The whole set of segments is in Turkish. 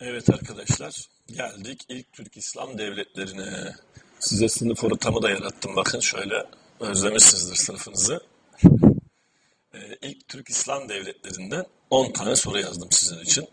Evet arkadaşlar, geldik ilk Türk İslam devletlerine. Size sınıf ortamı da yarattım. Bakın şöyle özlemişsinizdir sınıfınızı. Ee, ilk Türk İslam devletlerinden 10 tane soru yazdım sizin için.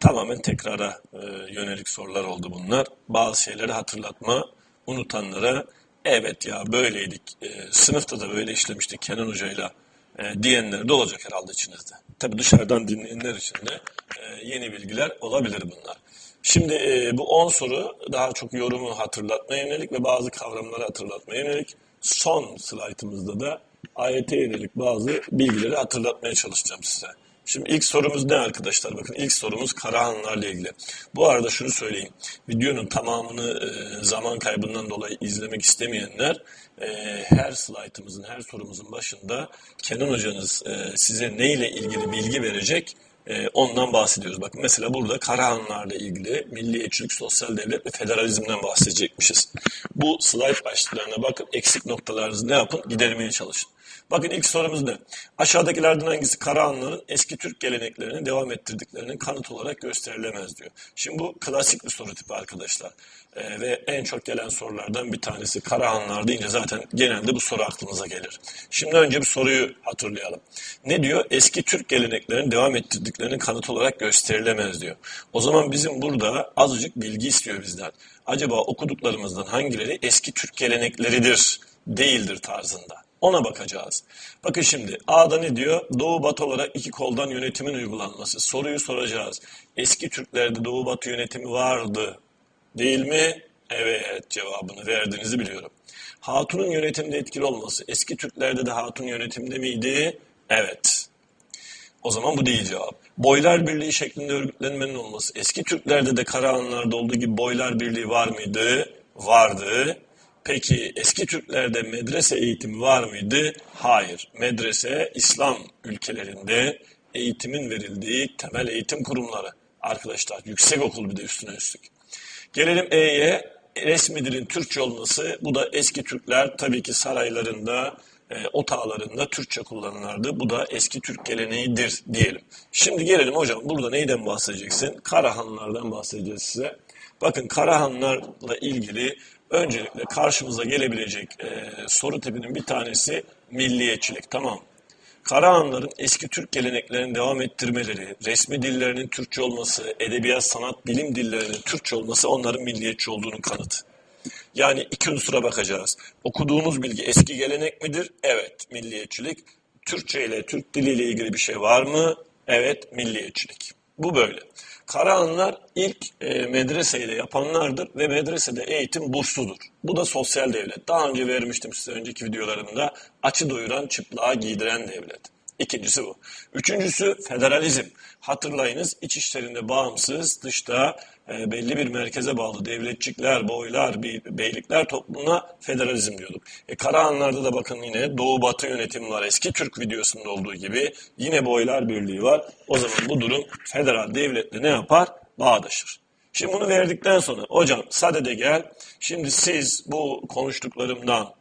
Tamamen tekrara e, yönelik sorular oldu bunlar. Bazı şeyleri hatırlatma, unutanlara evet ya böyleydik, e, sınıfta da böyle işlemiştik Kenan Hoca'yla e, diyenler de olacak herhalde içinizde. Tabi dışarıdan dinleyenler için de e, yeni bilgiler olabilir bunlar. Şimdi e, bu 10 soru daha çok yorumu hatırlatmaya yönelik ve bazı kavramları hatırlatmaya yönelik. Son slaytımızda da ayete yönelik bazı bilgileri hatırlatmaya çalışacağım size. Şimdi ilk sorumuz ne arkadaşlar? Bakın ilk sorumuz Karahanlarla ilgili. Bu arada şunu söyleyeyim. Videonun tamamını e, zaman kaybından dolayı izlemek istemeyenler e, her slaytımızın, her sorumuzun başında Kenan hocanız e, size neyle ilgili bilgi verecek ondan bahsediyoruz. Bakın mesela burada Karahanlarla ilgili milliyetçilik, sosyal devlet ve federalizmden bahsedecekmişiz. Bu slayt başlıklarına bakın eksik noktalarınızı ne yapın? Gidermeye çalışın. Bakın ilk sorumuz ne? Aşağıdakilerden hangisi Karahanlıların eski Türk geleneklerini devam ettirdiklerinin kanıt olarak gösterilemez diyor. Şimdi bu klasik bir soru tipi arkadaşlar. Ee, ve en çok gelen sorulardan bir tanesi Karahanlar deyince zaten genelde bu soru aklımıza gelir. Şimdi önce bir soruyu hatırlayalım. Ne diyor? Eski Türk geleneklerini devam ettirdiklerinin kanıt olarak gösterilemez diyor. O zaman bizim burada azıcık bilgi istiyor bizden. Acaba okuduklarımızdan hangileri eski Türk gelenekleridir, değildir tarzında. Ona bakacağız. Bakın şimdi A'da ne diyor? Doğu batı olarak iki koldan yönetimin uygulanması. Soruyu soracağız. Eski Türklerde doğu batı yönetimi vardı. Değil mi? Evet cevabını verdiğinizi biliyorum. Hatun'un yönetimde etkili olması. Eski Türklerde de Hatun yönetimde miydi? Evet. O zaman bu değil cevap. Boylar Birliği şeklinde örgütlenmenin olması. Eski Türklerde de Karahanlar'da olduğu gibi Boylar Birliği var mıydı? Vardı. Peki eski Türklerde medrese eğitimi var mıydı? Hayır. Medrese İslam ülkelerinde eğitimin verildiği temel eğitim kurumları. Arkadaşlar yüksek okul bir de üstüne üstlük. Gelelim E'ye. Resmi dilin Türkçe olması. Bu da eski Türkler tabii ki saraylarında, e, otağlarında Türkçe kullanırlardı. Bu da eski Türk geleneğidir diyelim. Şimdi gelelim hocam burada neyden bahsedeceksin? Karahanlardan bahsedeceğiz size. Bakın Karahanlarla ilgili öncelikle karşımıza gelebilecek e, soru tipinin bir tanesi milliyetçilik. Tamam. Karahanların eski Türk geleneklerini devam ettirmeleri, resmi dillerinin Türkçe olması, edebiyat, sanat, bilim dillerinin Türkçe olması onların milliyetçi olduğunun kanıtı. Yani iki unsura bakacağız. Okuduğumuz bilgi eski gelenek midir? Evet, milliyetçilik. Türkçe ile, Türk diliyle ilgili bir şey var mı? Evet, milliyetçilik. Bu böyle. Karahanlar ilk e, medreseyi de yapanlardır ve medresede eğitim bursludur. Bu da sosyal devlet. Daha önce vermiştim size önceki videolarımda. Açı doyuran, çıplığa giydiren devlet. İkincisi bu. Üçüncüsü federalizm. Hatırlayınız iç işlerinde bağımsız, dışta e, belli bir merkeze bağlı devletçikler, boylar, beylikler toplumuna federalizm diyorduk. E, Karahanlar'da da bakın yine Doğu Batı yönetim var. Eski Türk videosunda olduğu gibi yine boylar birliği var. O zaman bu durum federal devletle ne yapar? Bağdaşır. Şimdi bunu verdikten sonra hocam sadede gel. Şimdi siz bu konuştuklarımdan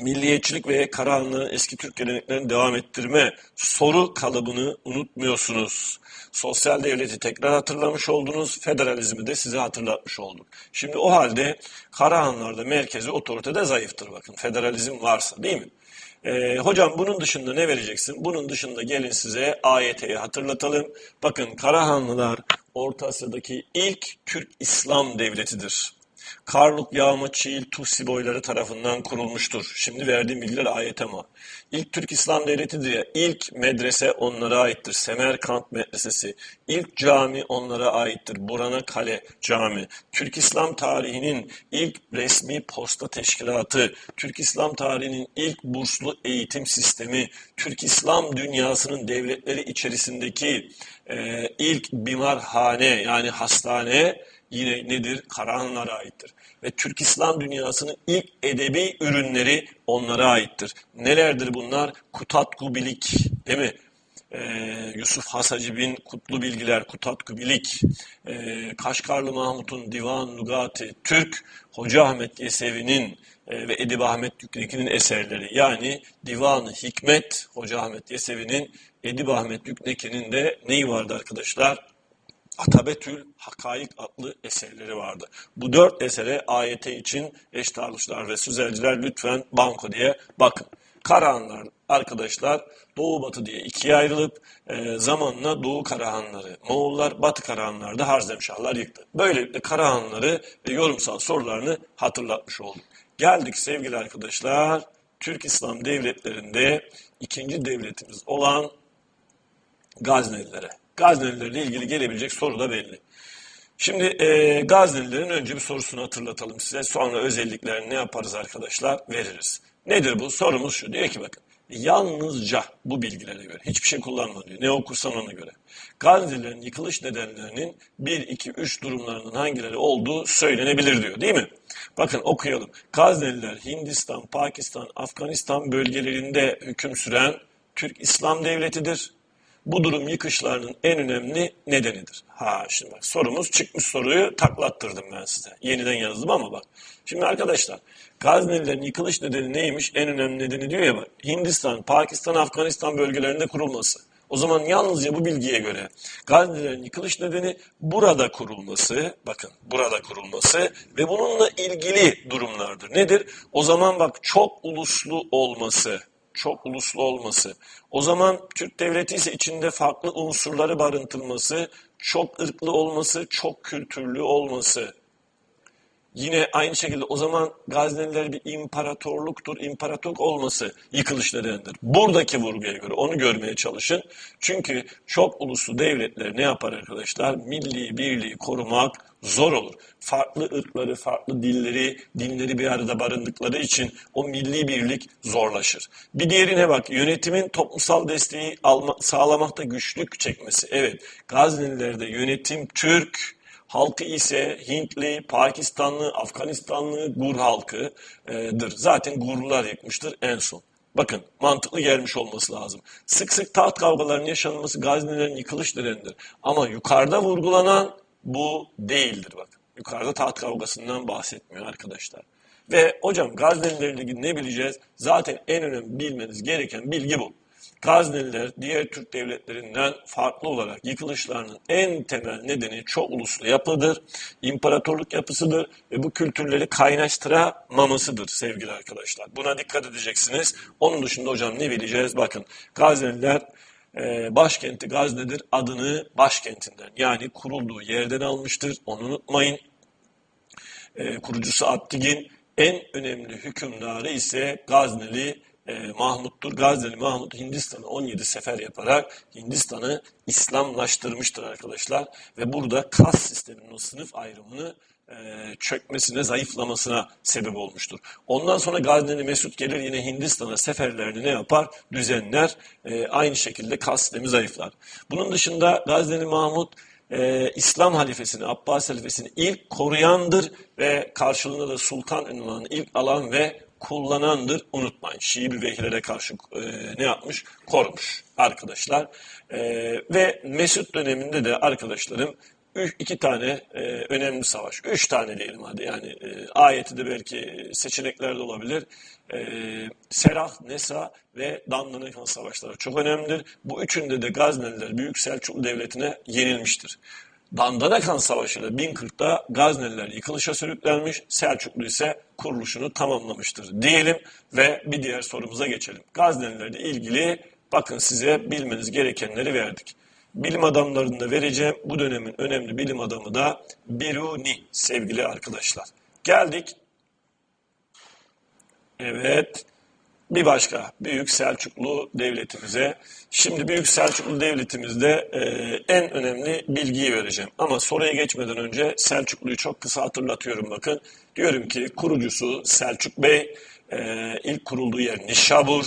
milliyetçilik ve Karahanlı'nın eski Türk geleneklerini devam ettirme soru kalıbını unutmuyorsunuz. Sosyal devleti tekrar hatırlamış oldunuz, federalizmi de size hatırlatmış olduk. Şimdi o halde Karahanlar'da merkezi otoritede zayıftır bakın. Federalizm varsa değil mi? Ee, hocam bunun dışında ne vereceksin? Bunun dışında gelin size AYT'yi hatırlatalım. Bakın Karahanlılar Orta Asya'daki ilk Türk İslam devletidir. Karluk Yağma Çiğil Tutsi boyları tarafından kurulmuştur. Şimdi verdiğim bilgiler ayet ama. İlk Türk İslam Devleti diye ilk medrese onlara aittir. Semerkant Medresesi. İlk cami onlara aittir. Burana Kale Cami. Türk İslam tarihinin ilk resmi posta teşkilatı. Türk İslam tarihinin ilk burslu eğitim sistemi. Türk İslam dünyasının devletleri içerisindeki e, ilk bimarhane yani hastane yine nedir? Karahanlara aittir. Ve Türk İslam dünyasının ilk edebi ürünleri onlara aittir. Nelerdir bunlar? Kutatku Bilik, değil mi? Ee, Yusuf Hasacib'in Kutlu Bilgiler, Kutatku Bilik, ee, Kaşgarlı Mahmut'un Divan Nugati, Türk, Hoca Ahmet Yesevi'nin e, ve Edip Ahmet Yükneki'nin eserleri. Yani Divan-ı Hikmet, Hoca Ahmet Yesevi'nin, Edip Ahmet Yükneki'nin de neyi vardı arkadaşlar? Atabetül Hakaik adlı eserleri vardı. Bu dört esere AYT için eş davranışlar ve sözelciler lütfen banko diye bakın. Karahanlar arkadaşlar Doğu Batı diye ikiye ayrılıp e, zamanla Doğu Karahanları, Moğollar, Batı Karahanlar da Harzemşahlar yıktı. Böylelikle Karahanları ve yorumsal sorularını hatırlatmış olduk. Geldik sevgili arkadaşlar Türk İslam devletlerinde ikinci devletimiz olan Gaznelilere. Gaznelilerle ilgili gelebilecek soru da belli. Şimdi e, Gaznelilerin önce bir sorusunu hatırlatalım size. Sonra özelliklerini ne yaparız arkadaşlar? Veririz. Nedir bu? Sorumuz şu. Diyor ki bakın. Yalnızca bu bilgilere göre. Hiçbir şey kullanma diyor. Ne okursan ona göre. Gaznelilerin yıkılış nedenlerinin 1, 2, 3 durumlarının hangileri olduğu söylenebilir diyor. Değil mi? Bakın okuyalım. Gazneliler Hindistan, Pakistan, Afganistan bölgelerinde hüküm süren Türk İslam Devleti'dir. Bu durum yıkışlarının en önemli nedenidir. Ha şimdi bak sorumuz çıkmış soruyu taklattırdım ben size. Yeniden yazdım ama bak. Şimdi arkadaşlar Gaznelilerin yıkılış nedeni neymiş? En önemli nedeni diyor ya bak. Hindistan, Pakistan, Afganistan bölgelerinde kurulması. O zaman yalnızca bu bilgiye göre Gaznelilerin yıkılış nedeni burada kurulması, bakın burada kurulması ve bununla ilgili durumlardır. Nedir? O zaman bak çok uluslu olması, çok uluslu olması. O zaman Türk devleti ise içinde farklı unsurları barındırması, çok ırklı olması, çok kültürlü olması. Yine aynı şekilde o zaman Gazneliler bir imparatorluktur. İmparatorluk olması yıkılış nedenidir. Buradaki vurguya göre onu görmeye çalışın. Çünkü çok uluslu devletler ne yapar arkadaşlar? Milli birliği korumak zor olur. Farklı ırkları, farklı dilleri, dinleri bir arada barındıkları için o milli birlik zorlaşır. Bir diğerine bak, yönetimin toplumsal desteği alma, sağlamakta güçlük çekmesi. Evet, Gaznelilerde yönetim Türk, halkı ise Hintli, Pakistanlı, Afganistanlı, Gur halkıdır. Zaten Gurlular yıkmıştır en son. Bakın mantıklı gelmiş olması lazım. Sık sık taht kavgalarının yaşanması Gaznelilerin yıkılış nedenidir. Ama yukarıda vurgulanan bu değildir bakın. Yukarıda taht kavgasından bahsetmiyor arkadaşlar. Ve hocam Gaznelilerle ilgili ne bileceğiz? Zaten en önemli bilmeniz gereken bilgi bu. Gazneliler diğer Türk devletlerinden farklı olarak yıkılışlarının en temel nedeni çok uluslu yapıdır, imparatorluk yapısıdır ve bu kültürleri kaynaştıramamasıdır sevgili arkadaşlar. Buna dikkat edeceksiniz. Onun dışında hocam ne bileceğiz? Bakın Gazneliler e, başkenti Gazne'dir. Adını başkentinden yani kurulduğu yerden almıştır. Onu unutmayın. E, kurucusu Abdigin en önemli hükümdarı ise Gazneli e, Mahmut'tur. Gazneli Mahmut Hindistan'ı 17 sefer yaparak Hindistan'ı İslamlaştırmıştır arkadaşlar. Ve burada kas sisteminin o sınıf ayrımını e, çökmesine, zayıflamasına sebep olmuştur. Ondan sonra Gazneli Mesut gelir yine Hindistan'a seferlerini ne yapar? Düzenler. E, aynı şekilde kas sistemi zayıflar. Bunun dışında Gazneli Mahmut e, İslam halifesini, Abbas halifesini ilk koruyandır ve karşılığında da sultan ünvanını ilk alan ve kullanandır. Unutmayın. Şii vehlere karşı e, ne yapmış? Korumuş arkadaşlar. E, ve Mesut döneminde de arkadaşlarım üç, iki tane e, önemli savaş. Üç tane diyelim hadi yani e, ayeti de belki seçenekler de olabilir. E, Serah, Nesa ve Danlınekan savaşları çok önemlidir. Bu üçünde de Gazneliler Büyük Selçuklu Devleti'ne yenilmiştir. Dandanakan Savaşı ile 1040'da Gazneliler yıkılışa sürüklenmiş, Selçuklu ise kuruluşunu tamamlamıştır diyelim ve bir diğer sorumuza geçelim. Gaznelilerle ilgili bakın size bilmeniz gerekenleri verdik. Bilim adamlarını da vereceğim. Bu dönemin önemli bilim adamı da Biruni sevgili arkadaşlar. Geldik. Evet. Bir başka Büyük Selçuklu Devletimize. Şimdi Büyük Selçuklu Devletimizde e, en önemli bilgiyi vereceğim. Ama soruya geçmeden önce Selçuklu'yu çok kısa hatırlatıyorum bakın. Diyorum ki kurucusu Selçuk Bey, e, ilk kurulduğu yer Nişabur,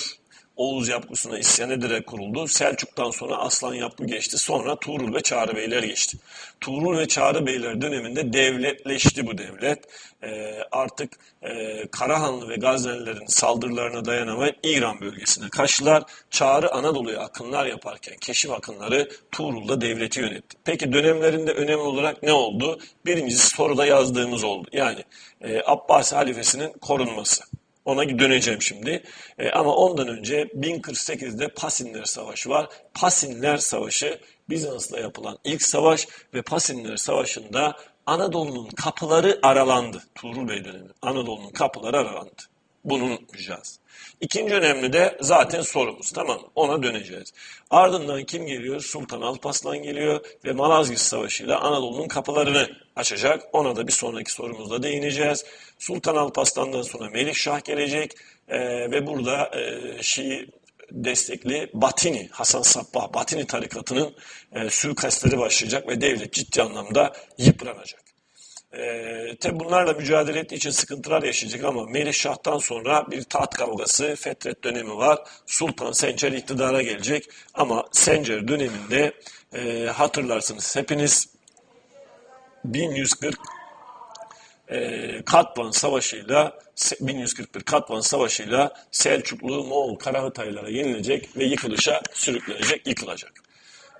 Oğuz yapgısına isyan ederek kuruldu. Selçuk'tan sonra Aslan yapgı geçti. Sonra Tuğrul ve Çağrı Beyler geçti. Tuğrul ve Çağrı Beyler döneminde devletleşti bu devlet. Ee, artık e, Karahanlı ve Gaznelilerin saldırılarına dayanamayıp İran bölgesine kaçtılar. Çağrı Anadolu'ya akınlar yaparken keşif akınları Tuğrul'da devleti yönetti. Peki dönemlerinde önemli olarak ne oldu? Birincisi soruda yazdığımız oldu. Yani e, Abbasi halifesinin korunması. Ona döneceğim şimdi. E, ama ondan önce 1048'de Pasinler Savaşı var. Pasinler Savaşı Bizans'la yapılan ilk savaş ve Pasinler Savaşı'nda Anadolu'nun kapıları aralandı. Tuğrul Bey dönemi. Anadolu'nun kapıları aralandı. Bunu unutmayacağız. İkinci önemli de zaten sorumuz. Tamam? Ona döneceğiz. Ardından kim geliyor? Sultan Alparslan geliyor ve Malazgirt Savaşı ile Anadolu'nun kapılarını açacak. Ona da bir sonraki sorumuzda değineceğiz. Sultan Alparslan'dan sonra Melikşah gelecek Ee, ve burada e, Şii destekli Batini, Hasan Sabbah Batini tarikatının e, suikastleri başlayacak ve devlet ciddi anlamda yıpranacak. Ee, tabi bunlarla mücadele ettiği için sıkıntılar yaşayacak ama Melih Şah'tan sonra bir taht kavgası, fetret dönemi var. Sultan Sencer iktidara gelecek ama Sencer döneminde e, hatırlarsınız hepiniz 1140 e, Katvan Savaşı'yla 1141 Katvan Savaşı'yla Selçuklu Moğol Karahıtaylara yenilecek ve yıkılışa sürüklenecek, yıkılacak.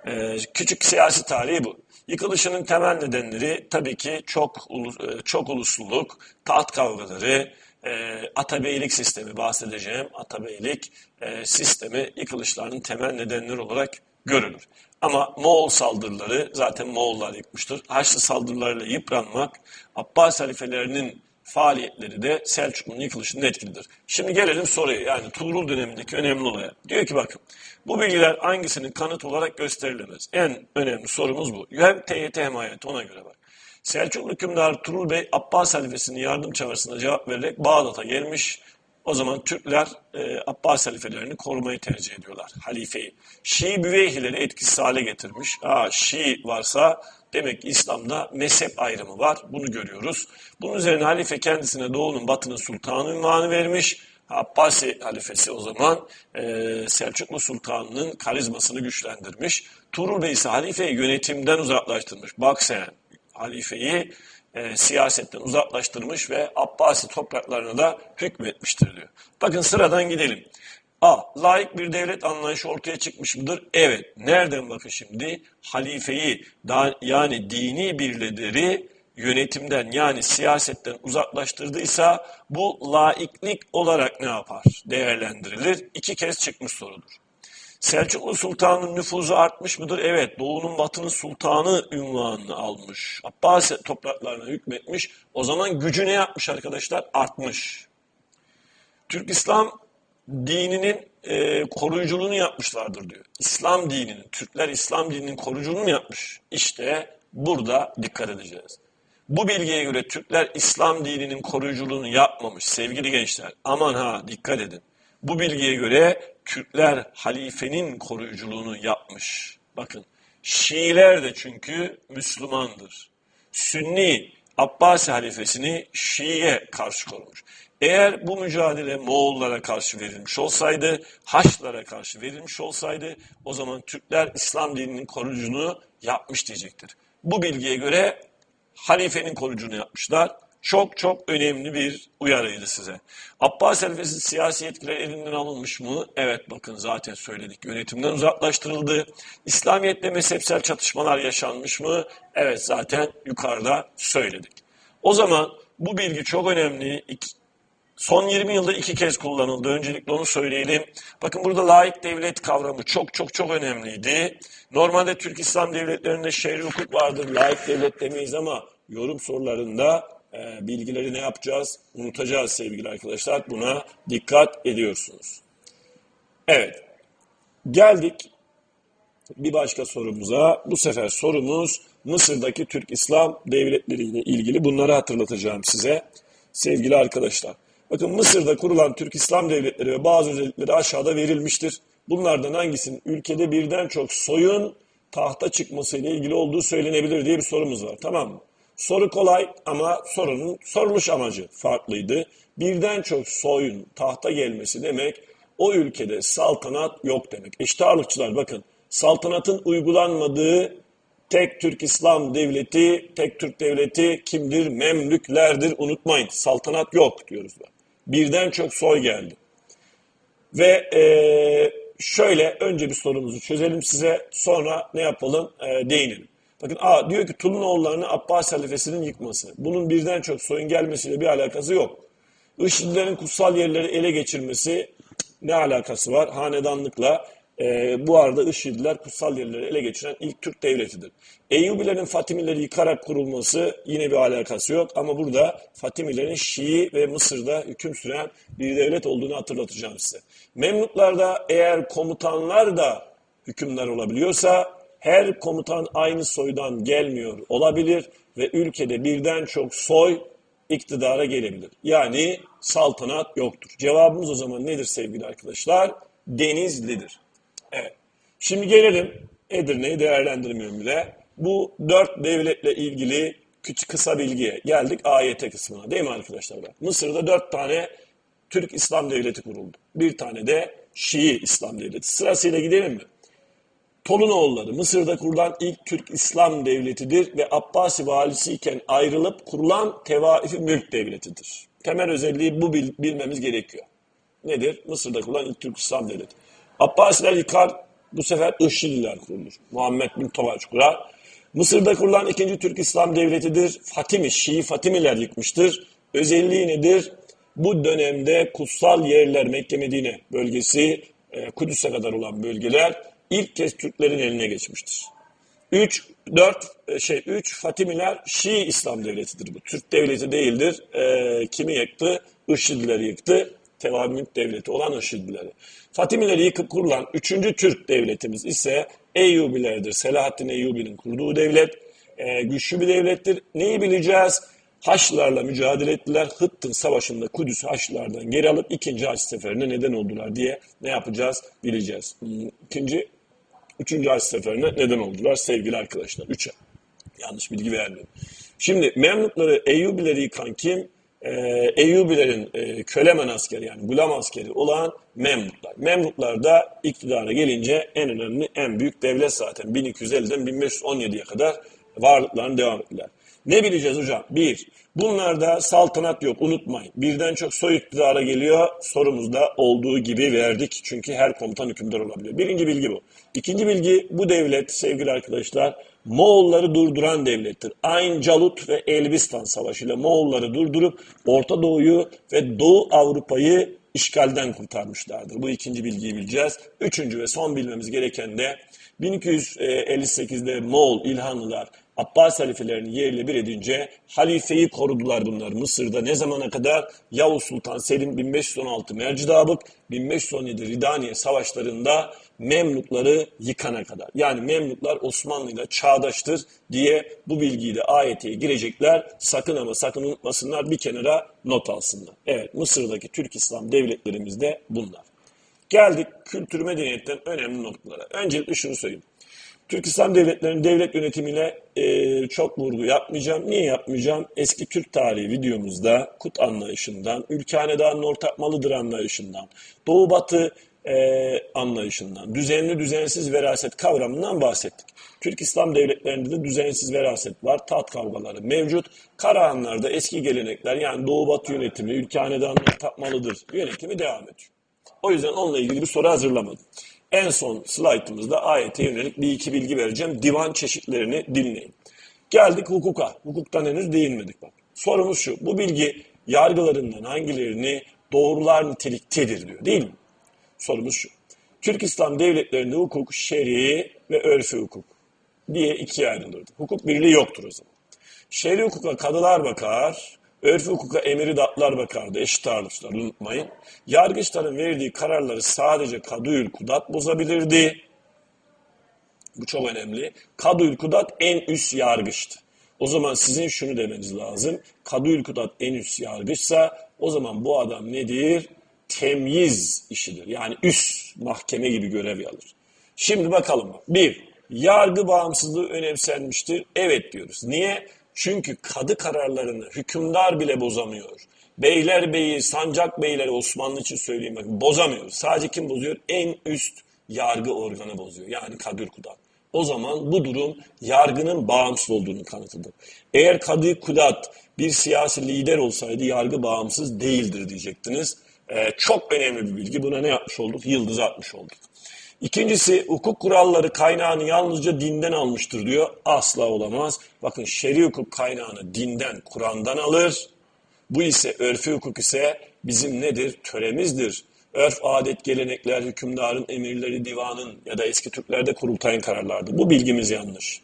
Ee, küçük siyasi tarihi bu. Yıkılışının temel nedenleri tabii ki çok e, çok ulusluluk, taht kavgaları, e, atabeylik sistemi bahsedeceğim. Atabeylik e, sistemi yıkılışların temel nedenleri olarak görülür. Ama Moğol saldırıları zaten Moğollar yıkmıştır. Haçlı saldırılarıyla yıpranmak Abbas halifelerinin faaliyetleri de Selçuklu'nun yıkılışında etkilidir. Şimdi gelelim soruya yani Tuğrul dönemindeki önemli olaya. Diyor ki bakın bu bilgiler hangisinin kanıt olarak gösterilemez? En önemli sorumuz bu. Hem TYT hem ayet ona göre bak. Selçuklu hükümdarı Tuğrul Bey Abbas halifesinin yardım çağrısına cevap vererek Bağdat'a gelmiş. O zaman Türkler e, Abbas halifelerini korumayı tercih ediyorlar. Halifeyi. Şii büveyhileri etkisiz hale getirmiş. Aa, Şii varsa demek ki İslam'da mezhep ayrımı var. Bunu görüyoruz. Bunun üzerine halife kendisine doğunun batının sultanı ünvanı vermiş. Abbasi halifesi o zaman e, Selçuklu Sultanı'nın karizmasını güçlendirmiş. Tuğrul Bey ise halifeyi yönetimden uzaklaştırmış. Bak sen halifeyi e, siyasetten uzaklaştırmış ve Abbasi topraklarına da hükmetmiştir diyor. Bakın sıradan gidelim. A. Layık bir devlet anlayışı ortaya çıkmış mıdır? Evet. Nereden bakın şimdi? Halifeyi da, yani dini bir lideri yönetimden yani siyasetten uzaklaştırdıysa bu laiklik olarak ne yapar? Değerlendirilir. İki kez çıkmış sorudur. Selçuklu Sultan'ın nüfuzu artmış mıdır? Evet. Doğu'nun batının sultanı ünvanını almış. Abbas topraklarına hükmetmiş. O zaman gücü ne yapmış arkadaşlar? Artmış. Türk İslam dininin e, koruyuculuğunu yapmışlardır diyor. İslam dininin, Türkler İslam dininin koruyuculuğunu yapmış? İşte burada dikkat edeceğiz. Bu bilgiye göre Türkler İslam dininin koruyuculuğunu yapmamış sevgili gençler. Aman ha dikkat edin. Bu bilgiye göre Türkler halifenin koruyuculuğunu yapmış. Bakın Şiiler de çünkü Müslümandır. Sünni Abbasi halifesini Şii'ye karşı korumuş. Eğer bu mücadele Moğollara karşı verilmiş olsaydı, Haçlılara karşı verilmiş olsaydı o zaman Türkler İslam dininin koruyuculuğunu yapmış diyecektir. Bu bilgiye göre halifenin koruyuculuğunu yapmışlar. Çok çok önemli bir uyarıydı size. Abbas halifesi siyasi yetkiler elinden alınmış mı? Evet bakın zaten söyledik. Yönetimden uzaklaştırıldı. İslamiyetle mezhepsel çatışmalar yaşanmış mı? Evet zaten yukarıda söyledik. O zaman bu bilgi çok önemli. İki, Son 20 yılda iki kez kullanıldı. Öncelikle onu söyleyelim. Bakın burada layık devlet kavramı çok çok çok önemliydi. Normalde Türk İslam devletlerinde şer'i hukuk vardır. Layık devlet demeyiz ama yorum sorularında e, bilgileri ne yapacağız? Unutacağız sevgili arkadaşlar. Buna dikkat ediyorsunuz. Evet. Geldik bir başka sorumuza. Bu sefer sorumuz Mısır'daki Türk İslam devletleriyle ilgili. Bunları hatırlatacağım size sevgili arkadaşlar. Bakın Mısır'da kurulan Türk İslam devletleri ve bazı özellikleri aşağıda verilmiştir. Bunlardan hangisinin ülkede birden çok soyun tahta çıkmasıyla ilgili olduğu söylenebilir diye bir sorumuz var. Tamam mı? Soru kolay ama sorunun soruluş amacı farklıydı. Birden çok soyun tahta gelmesi demek o ülkede saltanat yok demek. Eşit ağırlıkçılar bakın saltanatın uygulanmadığı tek Türk İslam devleti, tek Türk devleti kimdir? Memlüklerdir. Unutmayın saltanat yok diyoruz da. Birden çok soy geldi. Ve e, şöyle önce bir sorumuzu çözelim size sonra ne yapalım e, değinelim. Bakın A diyor ki Tulunoğullarını Abbas halifesinin yıkması. Bunun birden çok soyun gelmesiyle bir alakası yok. IŞİD'lerin kutsal yerleri ele geçirmesi ne alakası var? Hanedanlıkla Ee, bu arada IŞİD'ler kutsal yerleri ele geçiren ilk Türk devletidir. Eyyubilerin Fatimileri yıkarak kurulması yine bir alakası yok ama burada Fatimilerin Şii ve Mısır'da hüküm süren bir devlet olduğunu hatırlatacağım size. Memluklarda eğer komutanlar da hükümdar olabiliyorsa her komutan aynı soydan gelmiyor olabilir ve ülkede birden çok soy iktidara gelebilir. Yani saltanat yoktur. Cevabımız o zaman nedir sevgili arkadaşlar? Denizlidir. Evet. Şimdi gelelim Edirne'yi değerlendirmiyorum bile. Bu dört devletle ilgili küçük kısa bilgiye geldik AYT kısmına değil mi arkadaşlar? Mısır'da dört tane Türk İslam Devleti kuruldu. Bir tane de Şii İslam Devleti. Sırasıyla gidelim mi? Tolunoğulları Mısır'da kurulan ilk Türk İslam devletidir ve Abbasi valisiyken ayrılıp kurulan Tevaifi Mülk Devleti'dir. Temel özelliği bu bil- bilmemiz gerekiyor. Nedir? Mısır'da kurulan ilk Türk İslam devleti. Abbasiler yıkar, bu sefer Işşililer kurulur. Muhammed bin Tovaç kurar. Mısır'da kurulan ikinci Türk İslam devletidir. Fatimi, Şii Fatimiler yıkmıştır. Özelliği nedir? Bu dönemde kutsal yerler Mekke Medine bölgesi, e, Kudüs'e kadar olan bölgeler ilk kez Türklerin eline geçmiştir. 3 4 şey 3 Fatimiler Şii İslam devletidir bu. Türk devleti değildir. E, kimi yıktı? IŞİD'leri yıktı. Tevamülk devleti olan IŞİD'leri. Fatimileri yıkıp kurulan 3. Türk devletimiz ise Eyyubilerdir. Selahaddin Eyyubi'nin kurduğu devlet. E, güçlü bir devlettir. Neyi bileceğiz? Haçlılarla mücadele ettiler. Hıttın Savaşı'nda Kudüs Haçlılardan geri alıp ikinci Haç Seferi'ne neden oldular diye ne yapacağız bileceğiz. Hmm, İkinci Üçüncü Haç Seferi'ne neden oldular sevgili arkadaşlar. Üçe. Yanlış bilgi vermiyorum. Şimdi Memlukları, Eyyubileri yıkan kim? Ee, Eyyubilerin e, kölemen askeri yani gulam askeri olan Memluklar. Memluklar da iktidara gelince en önemli, en büyük devlet zaten. 1250'den 1517'ye kadar varlıklarını devam ettiler. Ne bileceğiz hocam? Bir, bunlarda saltanat yok unutmayın. Birden çok soy iktidara geliyor. Sorumuzda olduğu gibi verdik. Çünkü her komutan hükümdar olabiliyor. Birinci bilgi bu. İkinci bilgi bu devlet sevgili arkadaşlar Moğolları durduran devlettir. Ayn Calut ve Elbistan Savaşı ile Moğolları durdurup Orta Doğu'yu ve Doğu Avrupa'yı işgalden kurtarmışlardır. Bu ikinci bilgiyi bileceğiz. Üçüncü ve son bilmemiz gereken de 1258'de Moğol İlhanlılar Abbas halifelerini yerle bir edince halifeyi korudular bunlar Mısır'da. Ne zamana kadar? Yavuz Sultan Selim 1516 Mercidabık, 1517 Ridaniye savaşlarında Memlukları yıkana kadar. Yani Memluklar Osmanlı'yla çağdaştır diye bu bilgiyi de ayete girecekler. Sakın ama sakın unutmasınlar bir kenara not alsınlar. Evet Mısır'daki Türk İslam devletlerimiz de bunlar. Geldik kültür medeniyetten önemli noktalara. Öncelikle şunu söyleyeyim. Türk İslam devletlerinin devlet yönetimiyle e, çok vurgu yapmayacağım. Niye yapmayacağım? Eski Türk tarihi videomuzda kut anlayışından, ülke hanedanın ortakmalıdır anlayışından, Doğu Batı e, anlayışından, düzenli düzensiz veraset kavramından bahsettik. Türk İslam devletlerinde de düzensiz veraset var, tat kavgaları mevcut. Karahanlarda eski gelenekler yani Doğu Batı yönetimi, ülke hanedanın ortakmalıdır yönetimi devam ediyor. O yüzden onunla ilgili bir soru hazırlamadım. En son slaytımızda ayete yönelik bir iki bilgi vereceğim. Divan çeşitlerini dinleyin. Geldik hukuka. Hukuktan henüz değinmedik bak. Sorumuz şu. Bu bilgi yargılarından hangilerini doğrular niteliktedir diyor değil mi? Sorumuz şu. Türk İslam devletlerinde hukuk, şer'i ve örfi hukuk diye ikiye ayrılırdı. Hukuk birliği yoktur o zaman. Şer'i hukuka kadılar bakar, örfi hukuka emiri datlar bakardı, eşit ağırlıklar unutmayın. Yargıçların verdiği kararları sadece kadıyül kudat bozabilirdi. Bu çok önemli. Kadıyül kudat en üst yargıçtı. O zaman sizin şunu demeniz lazım. Kadıyül kudat en üst yargıçsa o zaman bu adam nedir? Temyiz işidir. Yani üst mahkeme gibi görev alır. Şimdi bakalım. Bir, yargı bağımsızlığı önemsenmiştir. Evet diyoruz. Niye? Çünkü kadı kararlarını hükümdar bile bozamıyor. Beylerbeyi, sancak beyleri Osmanlı için söyleyeyim bakın bozamıyor. Sadece kim bozuyor? En üst yargı organı bozuyor. Yani Kadir Kudat. O zaman bu durum yargının bağımsız olduğunu kanıtıdır. Eğer Kadir Kudat bir siyasi lider olsaydı yargı bağımsız değildir diyecektiniz. Ee, çok önemli bir bilgi. Buna ne yapmış olduk? Yıldız atmış olduk. İkincisi hukuk kuralları kaynağını yalnızca dinden almıştır diyor. Asla olamaz. Bakın şer'i hukuk kaynağını dinden, Kur'an'dan alır. Bu ise örfi hukuk ise bizim nedir? Töremizdir. Örf, adet, gelenekler, hükümdarın, emirleri, divanın ya da eski Türklerde kurultayın kararlardı. Bu bilgimiz yanlış.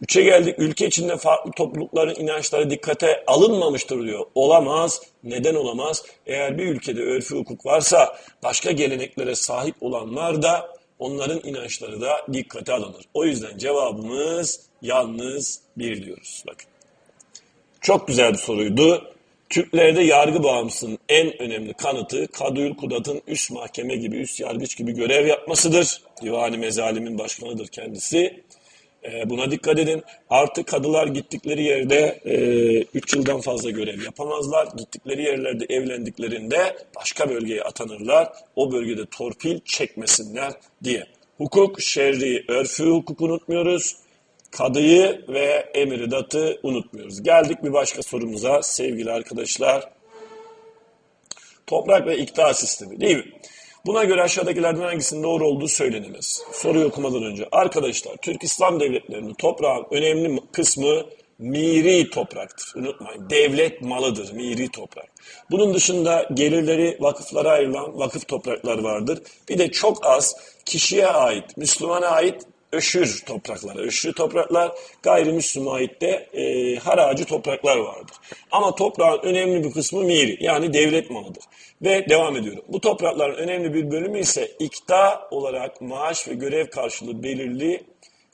Üçe geldik. Ülke içinde farklı toplulukların inançları dikkate alınmamıştır diyor. Olamaz. Neden olamaz? Eğer bir ülkede örfü hukuk varsa başka geleneklere sahip olanlar da onların inançları da dikkate alınır. O yüzden cevabımız yalnız bir diyoruz. Bakın. Çok güzel bir soruydu. Türklerde yargı bağımsızlığının en önemli kanıtı Kadıyül Kudat'ın üst mahkeme gibi, üst yargıç gibi görev yapmasıdır. Divani Mezalim'in başkanıdır kendisi. Ee, buna dikkat edin. Artık kadılar gittikleri yerde 3 yıldan fazla görev yapamazlar. Gittikleri yerlerde evlendiklerinde başka bölgeye atanırlar. O bölgede torpil çekmesinler diye. Hukuk, şerri, örfü hukuk unutmuyoruz. Kadıyı ve emiridatı unutmuyoruz. Geldik bir başka sorumuza sevgili arkadaşlar. Toprak ve iktidar sistemi değil mi? Buna göre aşağıdakilerden hangisinin doğru olduğu söylenemez. Soruyu okumadan önce. Arkadaşlar Türk İslam devletlerinin toprağın önemli kısmı miri topraktır. Unutmayın devlet malıdır miri toprak. Bunun dışında gelirleri vakıflara ayrılan vakıf topraklar vardır. Bir de çok az kişiye ait, Müslümana ait öşür topraklar. Öşür topraklar gayrimüslim ait de e, haracı topraklar vardır. Ama toprağın önemli bir kısmı miri yani devlet malıdır. Ve devam ediyorum. Bu toprakların önemli bir bölümü ise ikta olarak maaş ve görev karşılığı belirli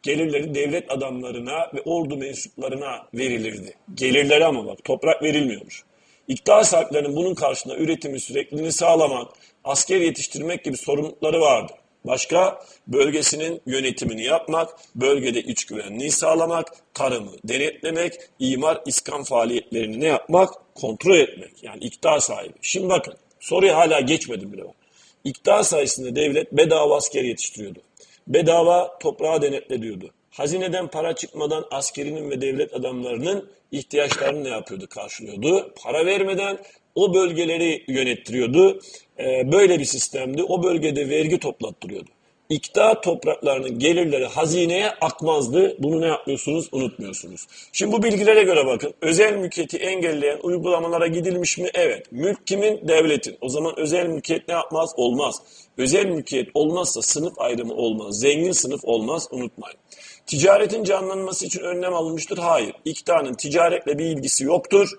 gelirleri devlet adamlarına ve ordu mensuplarına verilirdi. Gelirleri ama bak toprak verilmiyormuş. İktidar sahiplerinin bunun karşılığında üretimi sürekliliğini sağlamak, asker yetiştirmek gibi sorumlulukları vardı. Başka bölgesinin yönetimini yapmak, bölgede iç güvenliği sağlamak, tarımı denetlemek, imar iskan faaliyetlerini ne yapmak? Kontrol etmek. Yani iktidar sahibi. Şimdi bakın soruyu hala geçmedim bile bak. İktidar sayesinde devlet bedava asker yetiştiriyordu. Bedava toprağı denetlediyordu. Hazineden para çıkmadan askerinin ve devlet adamlarının ihtiyaçlarını ne yapıyordu? Karşılıyordu. Para vermeden o bölgeleri yönettiriyordu. Ee, böyle bir sistemdi. O bölgede vergi toplattırıyordu. İktidar topraklarının gelirleri hazineye akmazdı. Bunu ne yapmıyorsunuz? Unutmuyorsunuz. Şimdi bu bilgilere göre bakın. Özel mülkiyeti engelleyen uygulamalara gidilmiş mi? Evet. Mülk kimin? Devletin. O zaman özel mülkiyet ne yapmaz? Olmaz. Özel mülkiyet olmazsa sınıf ayrımı olmaz. Zengin sınıf olmaz. Unutmayın. Ticaretin canlanması için önlem alınmıştır. Hayır. İktidarın ticaretle bir ilgisi yoktur.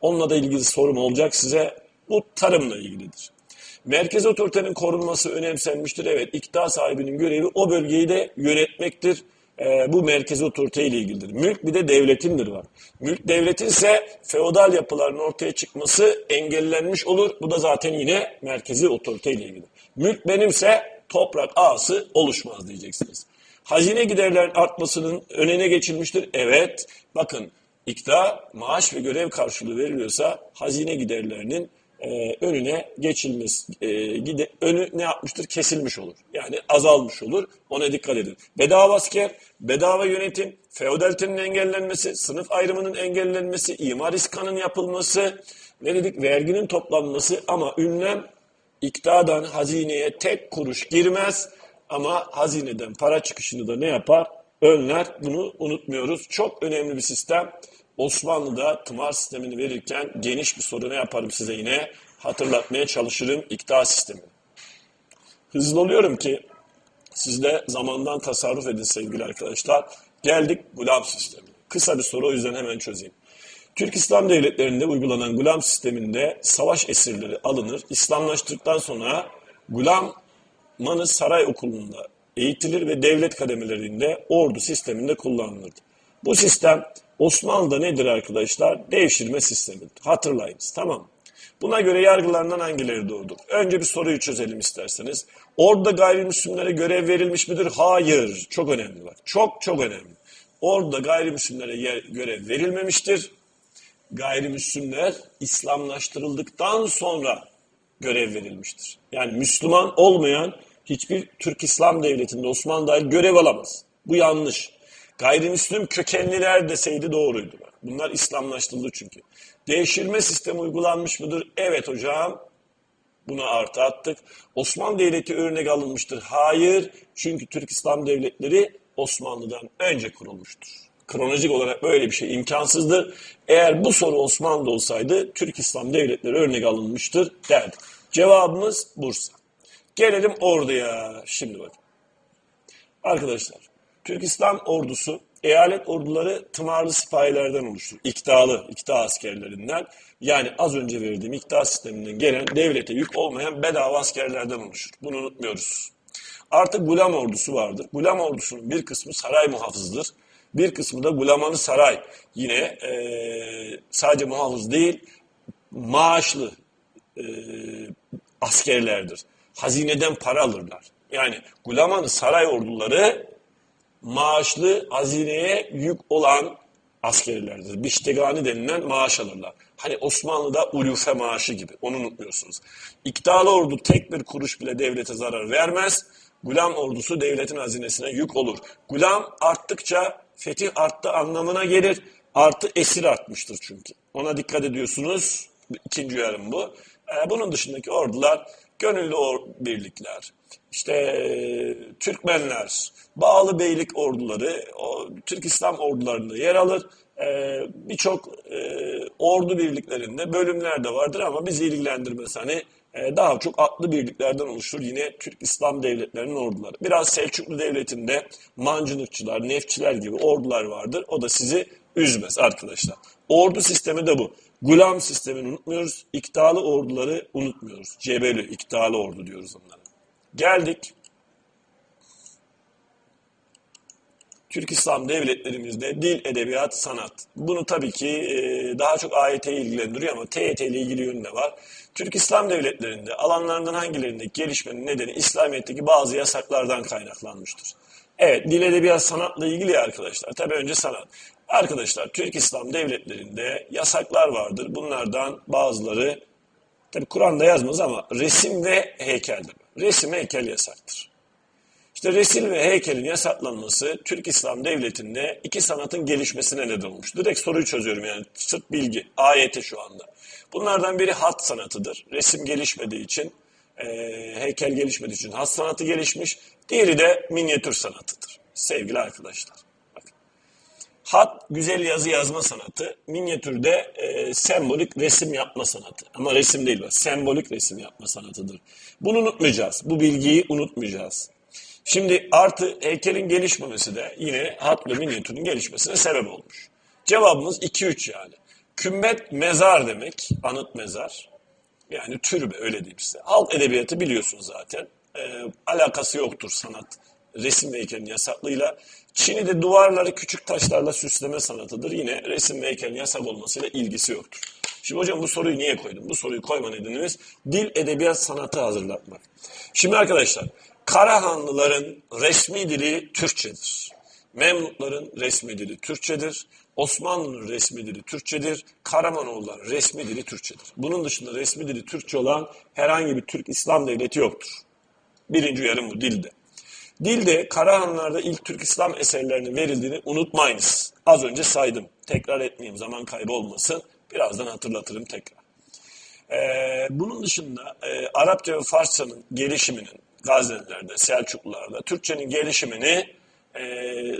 Onunla da ilgili sorum olacak size. Bu tarımla ilgilidir. Merkez otoritenin korunması önemsenmiştir. Evet, iktidar sahibinin görevi o bölgeyi de yönetmektir. Ee, bu merkez otorite ile ilgilidir. Mülk bir de devletindir var. Mülk devletinse feodal yapıların ortaya çıkması engellenmiş olur. Bu da zaten yine merkezi otorite ile ilgili. Mülk benimse toprak ağası oluşmaz diyeceksiniz. Hazine giderlerin artmasının önüne geçilmiştir. Evet, bakın iktidar maaş ve görev karşılığı veriliyorsa hazine giderlerinin e, önüne geçilmesi, e, gide, önü ne yapmıştır? Kesilmiş olur. Yani azalmış olur. Ona dikkat edin. Bedava asker, bedava yönetim, feodalitenin engellenmesi, sınıf ayrımının engellenmesi, imar iskanın yapılması, ne dedik? Verginin toplanması ama ünlem iktidardan hazineye tek kuruş girmez ama hazineden para çıkışını da ne yapar? Önler. Bunu unutmuyoruz. Çok önemli bir sistem. Osmanlı'da tımar sistemini verirken geniş bir soru ne yaparım size yine hatırlatmaya çalışırım iktidar sistemi. Hızlı oluyorum ki siz de zamandan tasarruf edin sevgili arkadaşlar. Geldik gulam sistemi. Kısa bir soru o yüzden hemen çözeyim. Türk İslam devletlerinde uygulanan gulam sisteminde savaş esirleri alınır. İslamlaştıktan sonra gulam manı saray okulunda eğitilir ve devlet kademelerinde ordu sisteminde kullanılırdı. Bu sistem Osmanlı'da nedir arkadaşlar? Devşirme sistemidir. Hatırlayınız tamam? Buna göre yargılarından hangileri doğrudur? Önce bir soruyu çözelim isterseniz. Orada gayrimüslimlere görev verilmiş midir? Hayır. Çok önemli bak. Çok çok önemli. Orada gayrimüslimlere görev verilmemiştir. Gayrimüslimler İslamlaştırıldıktan sonra görev verilmiştir. Yani Müslüman olmayan hiçbir Türk İslam devletinde Osmanlı dahil görev alamaz. Bu yanlış. Gayrimüslim kökenliler deseydi doğruydu. Bak. Bunlar İslamlaştırıldı çünkü. Devşirme sistemi uygulanmış mıdır? Evet hocam. Buna artı attık. Osmanlı Devleti örnek alınmıştır. Hayır. Çünkü Türk İslam devletleri Osmanlı'dan önce kurulmuştur. Kronolojik olarak böyle bir şey imkansızdır. Eğer bu soru Osmanlı'da olsaydı Türk İslam devletleri örnek alınmıştır derdik. Cevabımız Bursa. Gelelim orduya. Şimdi bakın. Arkadaşlar, Türk İslam ordusu eyalet orduları tımarlı sipahilerden oluşur. İktalı, ikta askerlerinden. Yani az önce verdiğim ikta sisteminden gelen devlete yük olmayan bedava askerlerden oluşur. Bunu unutmuyoruz. Artık gulam ordusu vardır. Gulam ordusunun bir kısmı saray muhafızdır. Bir kısmı da gulamanı saray. Yine e, sadece muhafız değil, maaşlı e, askerlerdir. Hazineden para alırlar. Yani Gulamanı saray orduları maaşlı hazineye yük olan askerlerdir. Biştegani denilen maaş alırlar. Hani Osmanlı'da ulufe maaşı gibi. Onu unutmuyorsunuz. İktidarlı ordu tek bir kuruş bile devlete zarar vermez. Gulam ordusu devletin hazinesine yük olur. Gulam arttıkça fetih arttı anlamına gelir. Artı esir artmıştır çünkü. Ona dikkat ediyorsunuz. İkinci yarım bu. Ee, bunun dışındaki ordular gönüllü birlikler, işte Türkmenler, bağlı beylik orduları, o, Türk İslam ordularında yer alır. E, Birçok e, ordu birliklerinde bölümler de vardır ama bizi ilgilendirmez. Hani e, daha çok atlı birliklerden oluşur yine Türk İslam devletlerinin orduları. Biraz Selçuklu Devleti'nde mancınıkçılar, nefçiler gibi ordular vardır. O da sizi üzmez arkadaşlar. Ordu sistemi de bu. Gulam sistemini unutmuyoruz. İktalı orduları unutmuyoruz. Cebeli, iktalı ordu diyoruz onlara. Geldik. Türk İslam devletlerimizde dil, edebiyat, sanat. Bunu tabii ki e, daha çok AYT ilgilendiriyor ama TYT ile ilgili yönü de var. Türk İslam devletlerinde alanlarından hangilerindeki gelişmenin nedeni İslamiyet'teki bazı yasaklardan kaynaklanmıştır. Evet, dil, edebiyat, sanatla ilgili arkadaşlar. Tabii önce sanat. Arkadaşlar, Türk İslam devletlerinde yasaklar vardır. Bunlardan bazıları, tabii Kur'an'da yazmaz ama resim ve heykeldir. Resim heykel yasaktır. İşte resim ve heykelin yasaklanması Türk İslam Devleti'nde iki sanatın gelişmesine neden olmuş. Direkt soruyu çözüyorum yani sırf bilgi, ayeti şu anda. Bunlardan biri hat sanatıdır. Resim gelişmediği için, e, heykel gelişmediği için hat sanatı gelişmiş. Diğeri de minyatür sanatıdır. Sevgili arkadaşlar. Hat güzel yazı yazma sanatı, minyatürde e, sembolik resim yapma sanatı. Ama resim değil, sembolik resim yapma sanatıdır. Bunu unutmayacağız. Bu bilgiyi unutmayacağız. Şimdi artı heykelin gelişmemesi de yine hat ve minyatürün gelişmesine sebep olmuş. Cevabımız 2-3 yani. Kümbet mezar demek, anıt mezar. Yani türbe öyle diyeyim size. Halk edebiyatı biliyorsunuz zaten. Ee, alakası yoktur sanat, resim ve heykelin yasaklığıyla. Çin'de duvarları küçük taşlarla süsleme sanatıdır. Yine resim ve heykelin yasak olmasıyla ilgisi yoktur. Şimdi hocam bu soruyu niye koydum? Bu soruyu koyma nedenimiz dil, edebiyat, sanatı hazırlatmak. Şimdi arkadaşlar Karahanlıların resmi dili Türkçedir. Memlukların resmi dili Türkçedir. Osmanlı'nın resmi dili Türkçedir. Karamanoğulların resmi dili Türkçedir. Bunun dışında resmi dili Türkçe olan herhangi bir Türk İslam devleti yoktur. Birinci uyarım bu dilde. Dilde Karahanlılarda ilk Türk İslam eserlerinin verildiğini unutmayınız. Az önce saydım. Tekrar etmeyeyim zaman kaybı olmasın. Birazdan hatırlatırım tekrar. Ee, bunun dışında e, Arapça ve Farsçanın gelişiminin Gaznelilerde, Selçuklularda Türkçenin gelişimini e,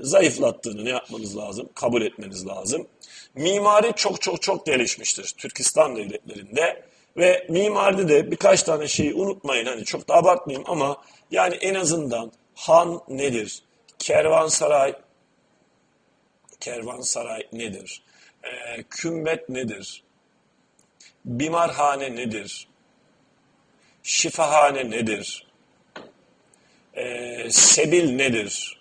zayıflattığını ne yapmanız lazım? Kabul etmeniz lazım. Mimari çok çok çok gelişmiştir Türk İslam devletlerinde ve mimaride de birkaç tane şeyi unutmayın hani çok da abartmayayım ama yani en azından han nedir? Kervansaray kervansaray nedir? E, kümbet nedir? Bimarhane nedir? Şifahane nedir? Ee, sebil nedir?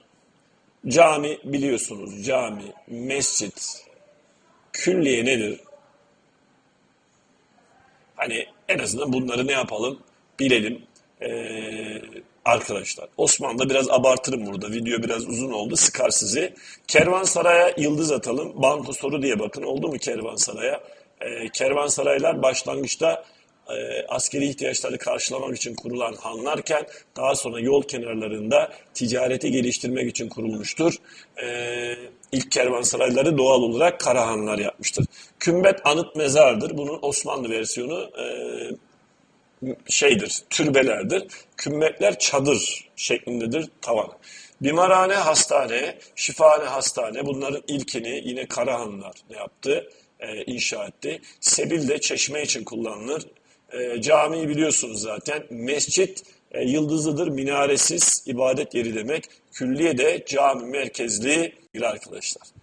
Cami biliyorsunuz. Cami, mescit, külliye nedir? Hani en azından bunları ne yapalım? Bilelim. Ee, arkadaşlar. Osmanlı'da biraz abartırım burada. Video biraz uzun oldu. Sıkar sizi. Kervansaray'a yıldız atalım. Banko soru diye bakın. Oldu mu Kervansaray'a? Ee, kervansaraylar başlangıçta e, askeri ihtiyaçları karşılamak için kurulan hanlarken daha sonra yol kenarlarında ticareti geliştirmek için kurulmuştur. E, ilk kervansarayları doğal olarak karahanlar yapmıştır. Kümbet anıt mezardır. Bunun Osmanlı versiyonu e, şeydir, türbelerdir. Kümbetler çadır şeklindedir tavan. Bimarhane hastane, şifahane hastane bunların ilkini yine Karahanlar yaptı, e, inşa etti. Sebil de çeşme için kullanılır. E, camiyi biliyorsunuz zaten. Mescit e, yıldızlıdır, minaresiz ibadet yeri demek. Külliye de cami merkezli bir arkadaşlar.